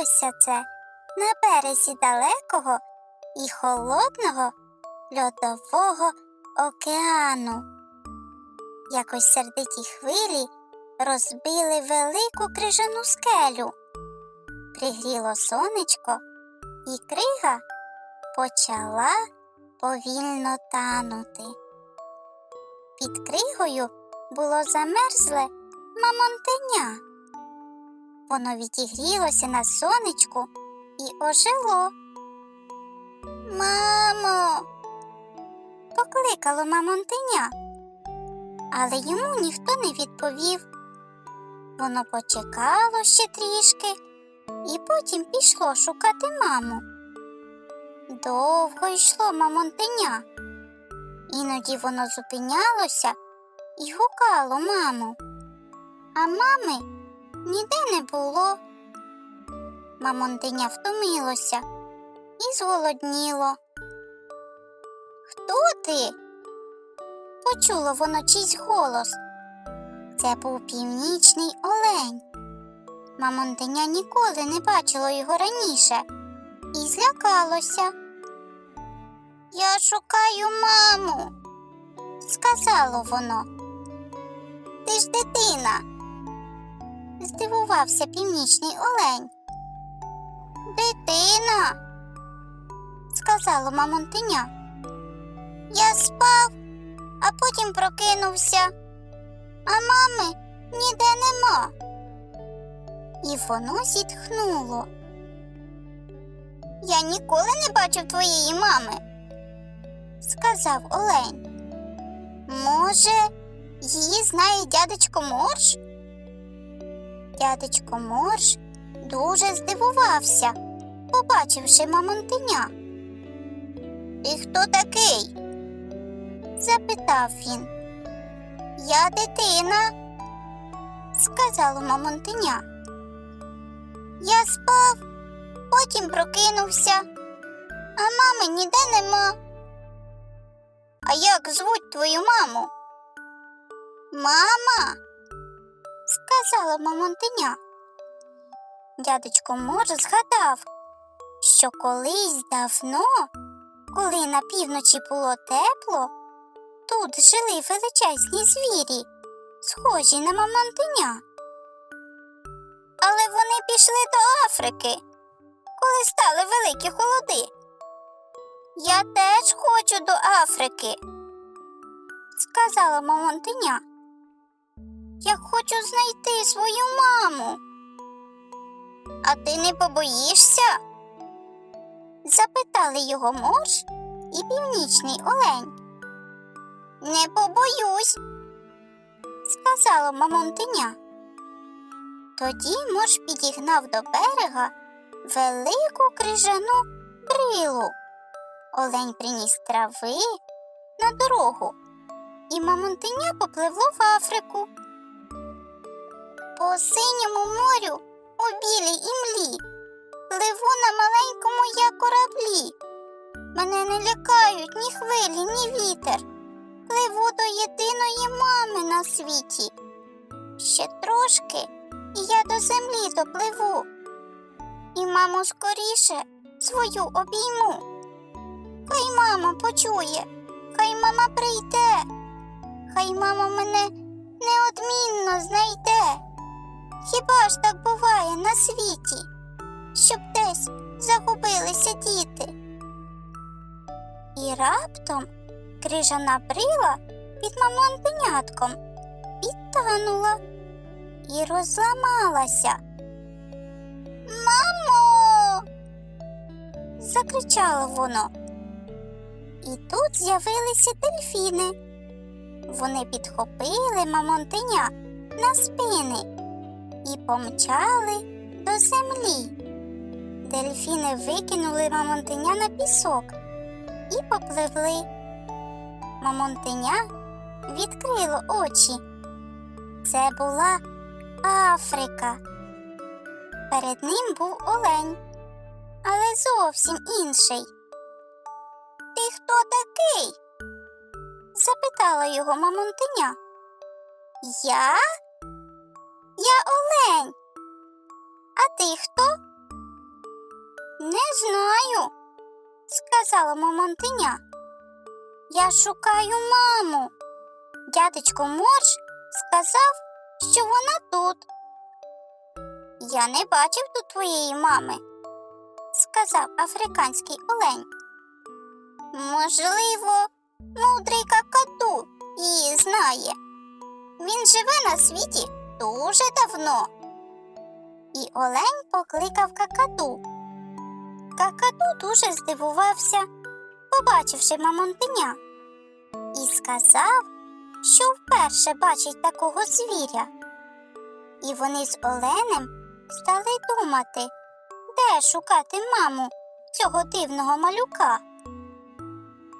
Сталося це на березі далекого і холодного льодового океану. Якось сердиті хвилі розбили велику крижану скелю. Пригріло сонечко, і крига почала повільно танути. Під кригою було замерзле мамонтеня. Воно відігрілося на сонечку і ожило. Мамо. Покликало мамонтеня, але йому ніхто не відповів. Воно почекало ще трішки і потім пішло шукати маму. Довго йшло мамонтеня. Іноді воно зупинялося і гукало маму. А мами ніде не було. Мамонтеня втомилося і зголодніло. Хто ти? Почуло воно чийсь голос. Це був північний олень. Мамонтеня ніколи не бачило його раніше і злякалося. Я шукаю маму, сказало воно. Ти ж дитина здивувався північний олень. Дитина, сказало мамонтеня. Я спав, а потім прокинувся, а мами ніде нема. І воно зітхнуло. Я ніколи не бачив твоєї мами, сказав олень. Може, її знає дядечко Морж? Дядечко Морж дуже здивувався, побачивши мамонтеня. Ти хто такий? запитав він. Я дитина, сказало мамонтеня. Я спав, потім прокинувся, а мами ніде нема. А як звуть твою маму? Мама сказала мамонтеня. Дядечко Може згадав, що колись давно, коли на півночі було тепло, тут жили величезні звірі, схожі на мамонтеня. Але вони пішли до Африки, коли стали великі холоди. Я теж хочу до Африки, сказала мамонтеня. Я хочу знайти свою маму. А ти не побоїшся? запитали його морж і північний олень. Не побоюсь, сказала мамонтеня. Тоді морж підігнав до берега велику крижану брилу. Олень приніс трави на дорогу, і мамонтеня попливло в Африку по синьому морю у білій імлі. Пливу на маленькому я кораблі. Мене не лякають ні хвилі, ні вітер. Пливу до єдиної мами на світі. Ще трошки, і я до землі допливу. І маму скоріше свою обійму. Хай мама почує, хай мама прийде, хай мама мене неодмінно знайде. Хіба ж так буває на світі, щоб десь загубилися діти? І раптом крижана брила під мамонтенятком підтанула і розламалася. Мамо. закричало воно. І тут з'явилися дельфіни. Вони підхопили мамонтеня на спини і помчали до землі. Дельфіни викинули мамонтеня на пісок і попливли. Мамонтеня відкрило очі. Це була Африка. Перед ним був олень, але зовсім інший. Ти хто такий? запитала його мамонтеня. Я? Я олень. А ти хто? Не знаю, сказала мамонтеня. Я шукаю маму. Дядечко Морж сказав, що вона тут. Я не бачив тут твоєї мами, сказав африканський олень. Можливо, мудрий какаду її знає. Він живе на світі дуже давно. І олень покликав какаду. Какаду дуже здивувався, побачивши мамонтеня, і сказав, що вперше бачить такого звіря. І вони з Оленем стали думати, де шукати маму цього дивного малюка.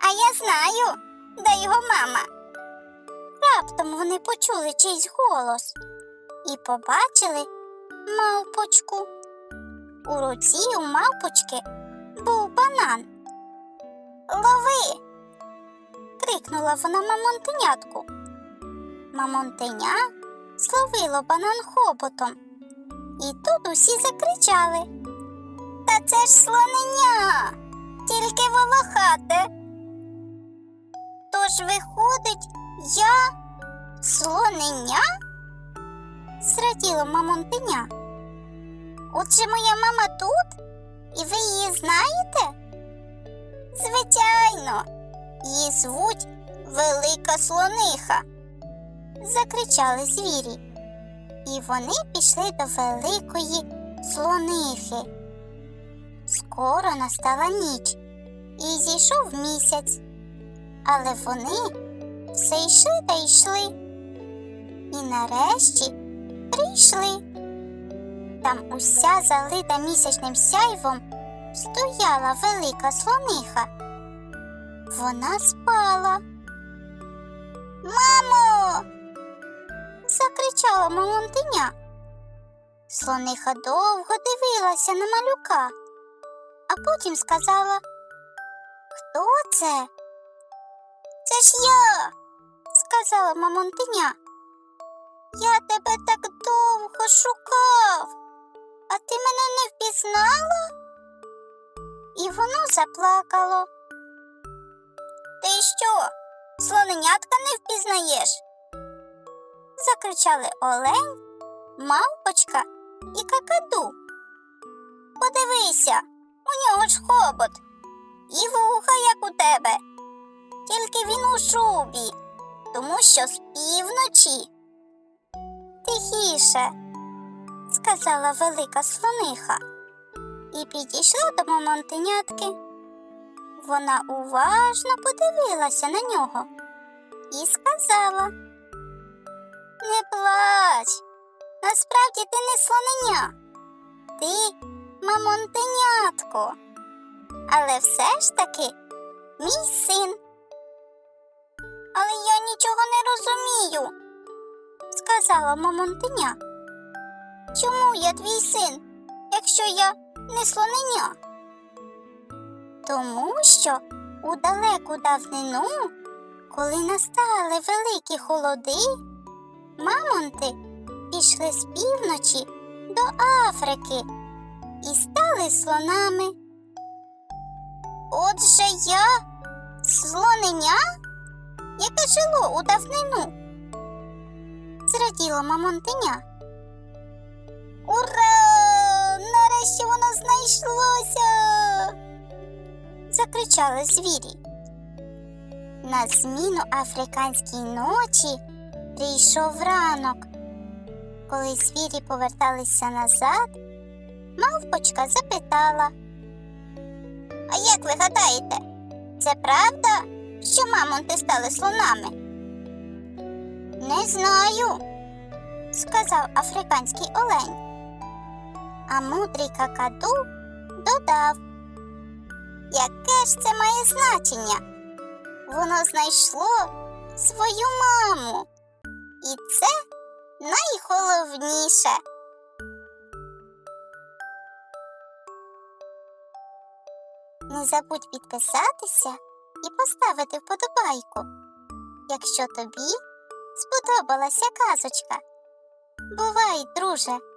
А я знаю, де його мама. Раптом вони почули чийсь голос і побачили мавпочку. У руці у мавпочки був банан. Лови. крикнула вона мамонтенятку. Мамонтеня словило банан хоботом. І тут усі закричали. Та це ж слонення, тільки волохате. Тож виходить, я слонення? Зраділо мамонтеня. Отже, моя мама тут, і ви її знаєте? Звичайно, її звуть Велика Слониха. Закричали звірі, і вони пішли до великої слонихи. Скоро настала ніч, і зійшов місяць, але вони все йшли та йшли. І нарешті прийшли. Там уся залита місячним сяйвом стояла велика слониха. Вона спала. Мамо. закричала мамонтеня. Слониха довго дивилася на малюка, а потім сказала Хто це? Це ж я, сказала мамонтеня. Я тебе так довго шукав, а ти мене не впізнала? І воно заплакало. Ти що, слоненятка не впізнаєш? Закричали Олень, мавпочка і какаду. Подивися, у нього ж хобот і вуха, як у тебе. Тільки він у шубі, тому що з півночі. Тихіше, сказала велика слониха і підійшла до мамонтенятки. Вона уважно подивилася на нього і сказала Не плач, насправді ти не слоненя, ти мамонтенятко, але все ж таки мій син. Але я нічого не розумію, сказала мамонтеня. Чому я твій син, якщо я не слоненя? Тому що у далеку давнину, коли настали великі холоди, мамонти пішли з півночі до Африки і стали слонами. Отже я слоненя, яке жило у давнину. Зраділо мамонтеня. Ура! Нарешті воно знайшлося. Закричали звірі. На зміну африканській ночі прийшов ранок. Коли звірі поверталися назад, мавпочка запитала. А як ви гадаєте, це правда, що мамонти стали слонами? Не знаю, сказав африканський олень. А мудрий какаду додав. Яке ж це має значення? Воно знайшло свою маму. І це найголовніше. Не забудь підписатися і поставити вподобайку, якщо тобі сподобалася казочка. Бувай, друже!